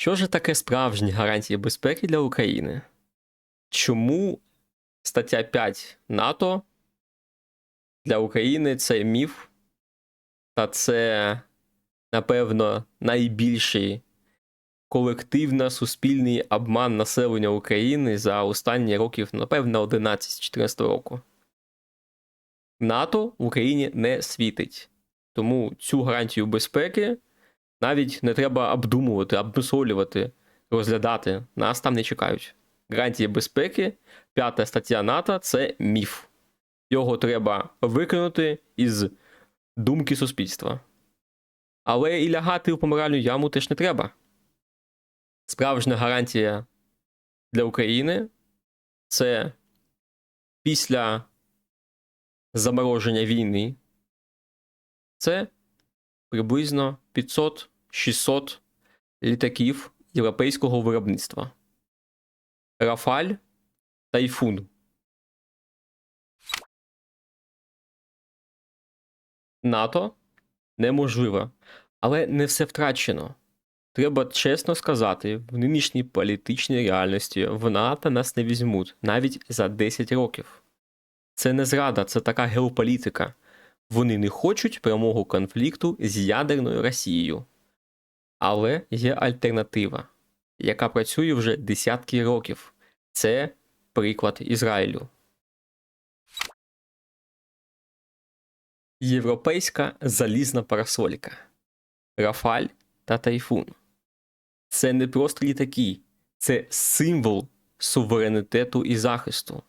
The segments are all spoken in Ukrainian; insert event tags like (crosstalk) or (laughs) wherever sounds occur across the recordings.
Що ж таке справжні гарантії безпеки для України? Чому стаття 5 НАТО для України це міф, та це, напевно, найбільший колективно-суспільний обман населення України за останні років, напевно, 11-14 року. НАТО в Україні не світить. Тому цю гарантію безпеки навіть не треба обдумувати, обмислювати, розглядати. Нас там не чекають. Гарантії безпеки, п'ята стаття НАТО це міф. Його треба викинути із думки суспільства. Але і лягати в помиральну яму теж не треба. Справжня гарантія для України це після замороження війни. Це приблизно 500-600 літаків європейського виробництва. Рафаль Тайфун. НАТО неможливо, але не все втрачено. Треба чесно сказати, в нинішній політичній реальності в НАТО нас не візьмуть навіть за 10 років. Це не зрада, це така геополітика. Вони не хочуть прямого конфлікту з ядерною Росією. Але є альтернатива, яка працює вже десятки років. Це приклад Ізраїлю. Європейська залізна парасолька Рафаль та Тайфун. Це не просто літаки, це символ суверенітету і захисту.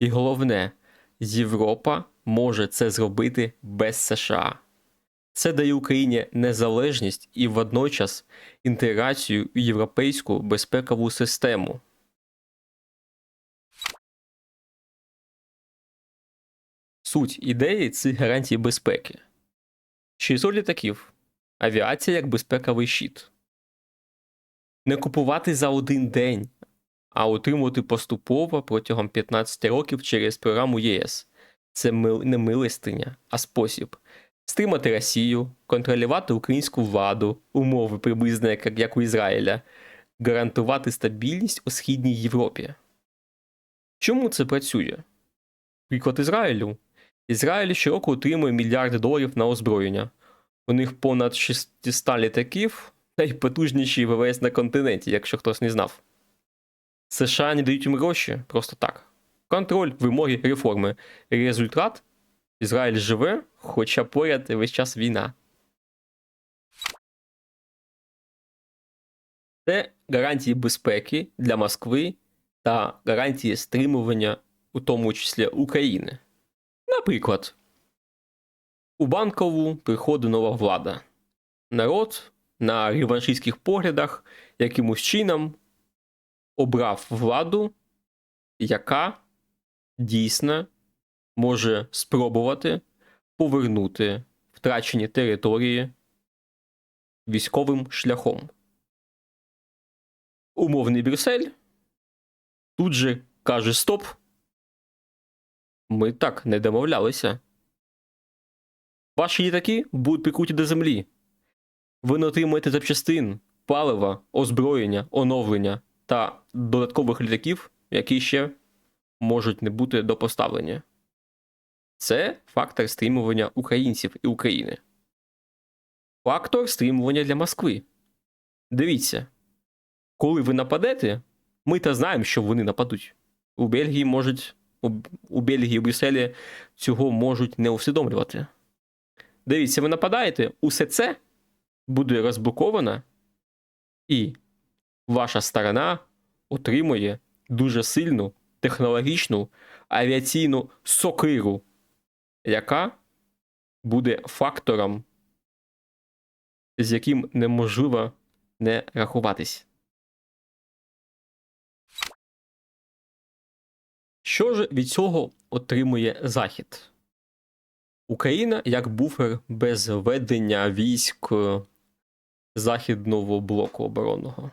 І головне, Європа може це зробити без США. Це дає Україні незалежність і водночас інтеграцію у європейську безпекову систему. Суть ідеї цих гарантій безпеки. 600 літаків. Авіація як безпековий щит. Не купувати за один день, а отримувати поступово протягом 15 років через програму ЄС. Це не милостиня, а спосіб стримати Росію, контролювати українську владу, умови приблизно як, як у Ізраїля, гарантувати стабільність у Східній Європі. Чому це працює? Приклад Ізраїлю. Ізраїль щороку отримує мільярди доларів на озброєння. У них понад 600 літаків, найпотужніші ВВС на континенті, якщо хтось не знав. США не дають їм гроші просто так. Контроль, вимоги, реформи. Результат Ізраїль живе, хоча поряд весь час війна. Це гарантії безпеки для Москви та гарантії стримування, у тому числі України. Наприклад, у банкову приходить нова влада. Народ на реваншистських поглядах якимось чином обрав владу, яка дійсно може спробувати повернути втрачені території військовим шляхом. Умовний Брюссель тут же каже Стоп. Ми так не домовлялися. Ваші літаки будуть прикуті до землі. Ви не отримаєте запчастин, палива, озброєння, оновлення та додаткових літаків, які ще можуть не бути допоставлені. Це фактор стримування українців і України. Фактор стримування для Москви. Дивіться, коли ви нападете, ми та знаємо, що вони нападуть. У Бельгії можуть, у, Бельгії, у Брюсселі цього можуть не усвідомлювати. Дивіться, ви нападаєте, усе це буде розблоковано, і ваша сторона отримує дуже сильну технологічну авіаційну сокиру, яка буде фактором, з яким неможливо не рахуватись. Що ж від цього отримує Захід? Україна як буфер без ведення військ Західного блоку оборонного.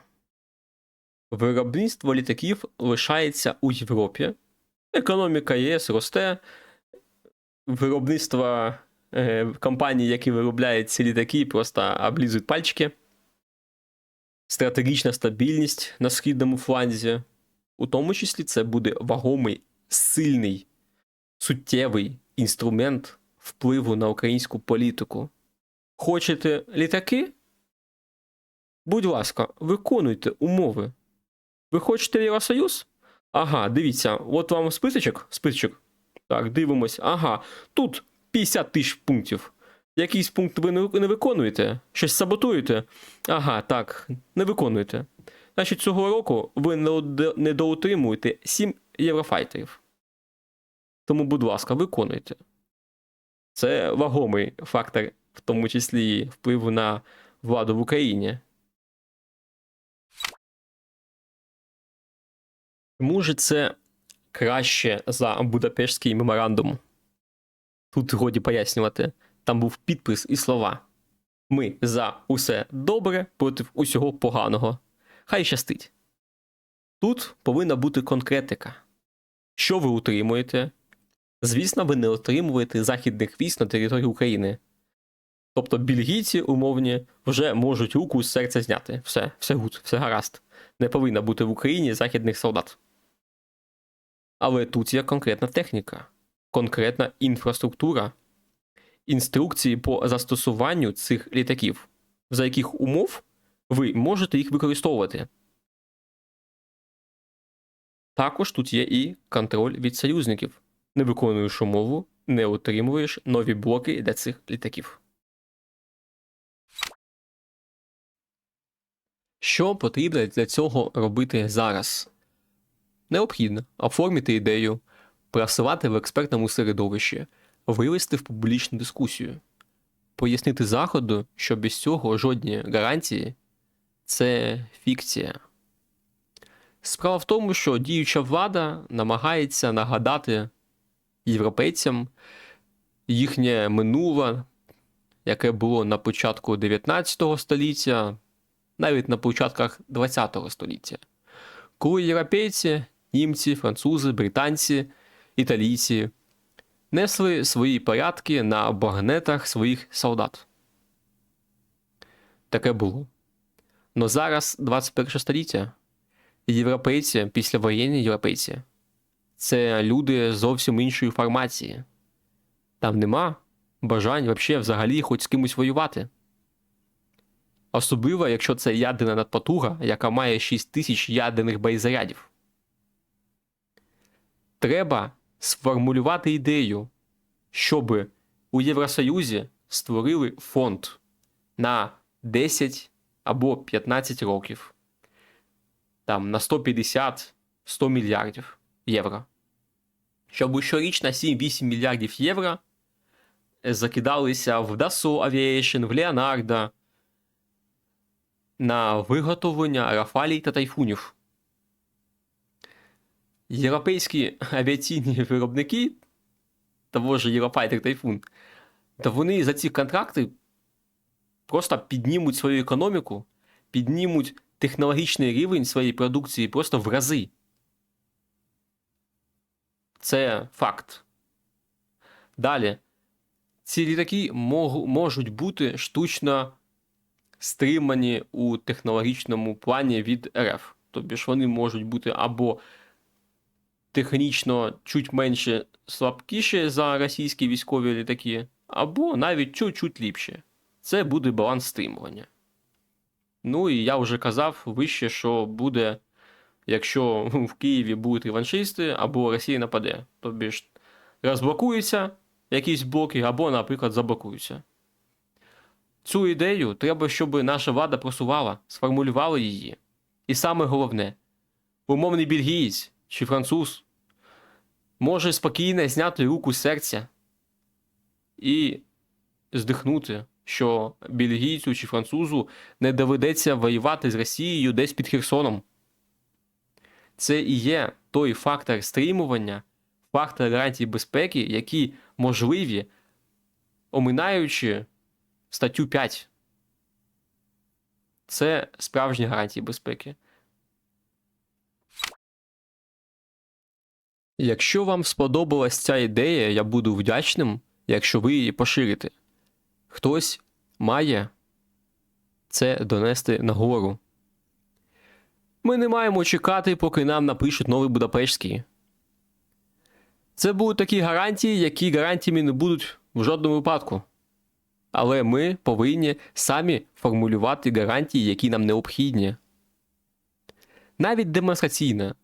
Виробництво літаків лишається у Європі. Економіка ЄС росте. Виробництво е, компаній, які виробляють ці літаки, просто облізують пальчики. стратегічна стабільність на східному фланзі. У тому числі це буде вагомий, сильний, суттєвий інструмент впливу на українську політику. Хочете літаки? Будь ласка, виконуйте умови. Ви хочете Євросоюз? Ага, дивіться, от вам списочок. списочок. Так, дивимось. Ага, тут 50 тисяч пунктів. Якийсь пункт ви не виконуєте? Щось саботуєте? Ага, так, не виконуєте. Значить, цього року ви не од- не доутримуєте 7 єврофайтерів. Тому, будь ласка, виконуйте. Це вагомий фактор, в тому числі впливу на владу в Україні. Чому ж це краще за Будапештський меморандум? Тут годі пояснювати. Там був підпис і слова. Ми за усе добре проти усього поганого. Хай щастить. Тут повинна бути конкретика. Що ви утримуєте? Звісно, ви не отримуєте західних військ на території України. Тобто бельгійці умовні вже можуть руку з серця зняти. Все, все гуд, все гаразд. Не повинна бути в Україні західних солдат. Але тут є конкретна техніка, конкретна інфраструктура, інструкції по застосуванню цих літаків, за яких умов ви можете їх використовувати. Також тут є і контроль від союзників. Не виконуєш умову, не отримуєш нові блоки для цих літаків. Що потрібно для цього робити зараз? Необхідно оформити ідею, просувати в експертному середовищі, вивести в публічну дискусію, пояснити заходу, що без цього жодні гарантії це фікція. Справа в тому, що діюча влада намагається нагадати європейцям їхнє минуле, яке було на початку 19 століття, навіть на початках 20 століття, коли європейці, німці, французи, британці, італійці несли свої порядки на багнетах своїх солдат. Таке було. Но зараз 21 століття. Європейці, післявоєнні європейці, це люди зовсім іншої формації. Там нема бажань вообще взагалі хоч з кимось воювати. Особливо, якщо це ядерна надпотуга, яка має 6 тисяч ядерних боєзарядів. Треба сформулювати ідею, щоб у Євросоюзі створили фонд на 10 або 15 років, там на 150-100 мільярдів євро. Щоб щорічно 7-8 мільярдів євро закидалися в Dassault Aviation, в Leonardo на виготовлення Рафалій та тайфунів. Європейські авіаційні (laughs) виробники того ж Єврофайтер Тайфун, то вони за ці контракти просто піднімуть свою економіку, піднімуть технологічний рівень своєї продукції просто в рази. Це факт. Далі. Ці літаки можуть бути штучно стримані у технологічному плані від РФ. Тобто ж вони можуть бути або технічно чуть менше слабкіші за російські військові літаки, або навіть чуть-чуть ліпше. Це буде баланс стримування. Ну і я вже казав вище, що буде, якщо в Києві будуть реваншисти, або Росія нападе. Тобі ж розблокуються якісь блоки, або, наприклад, заблокуються. Цю ідею треба, щоб наша влада просувала, сформулювала її. І саме головне, умовний бельгієць чи француз може спокійно зняти руку з серця і здихнути, що бельгійцю чи французу не доведеться воювати з Росією десь під Херсоном. Це і є той фактор стримування, фактор гарантії безпеки, які можливі, оминаючи статтю 5. Це справжні гарантії безпеки. Якщо вам сподобалась ця ідея, я буду вдячним, якщо ви її поширите. Хтось має це донести нагору. Ми не маємо чекати, поки нам напишуть новий Будапештський. Це будуть такі гарантії, які гарантіями не будуть в жодному випадку. Але ми повинні самі формулювати гарантії, які нам необхідні. Навіть демонстраційно.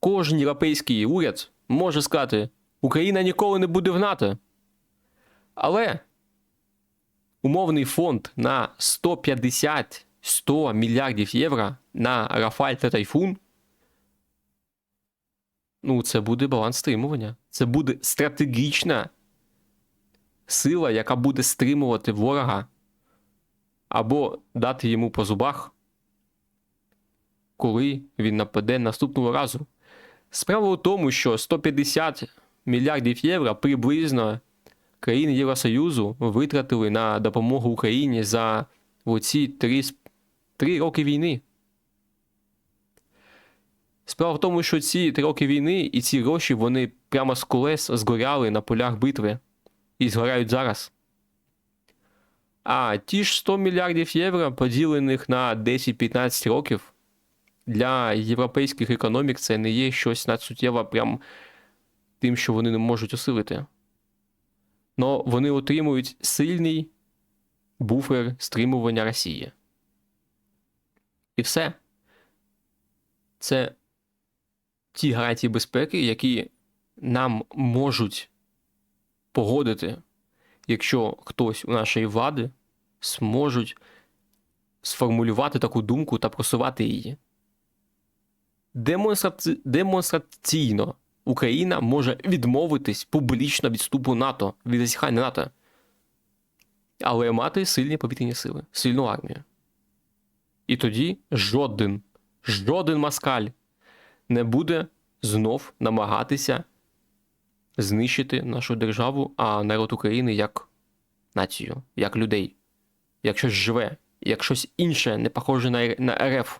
Кожен європейський уряд може сказати, Україна ніколи не буде в НАТО. Але умовний фонд на 150-100 мільярдів євро на Рафаль та Тайфун. Ну, це буде баланс стримування. Це буде стратегічна сила, яка буде стримувати ворога або дати йому по зубах, коли він нападе наступного разу. Справа у тому, що 150 мільярдів євро приблизно країни Євросоюзу витратили на допомогу Україні за оці три, с- три роки війни. Справа в тому, що ці три роки війни і ці гроші вони прямо з колес згоряли на полях битви і згорають зараз. А ті ж 100 мільярдів євро, поділених на 10-15 років, для європейських економік це не є щось надсуттєво прям тим, що вони не можуть осилити. Но вони отримують сильний буфер стримування Росії. І все. Це ті гарантії безпеки, які нам можуть погодити, якщо хтось у нашої влади зможуть сформулювати таку думку та просувати її. Демонстраці... Демонстраційно Україна може відмовитись публічно від вступу НАТО, від засіхання НАТО, але мати сильні повітряні сили, сильну армію. І тоді жоден, жоден маскаль не буде знов намагатися знищити нашу державу, а народ України як націю, як людей, як щось живе, як щось інше, не похоже на РФ.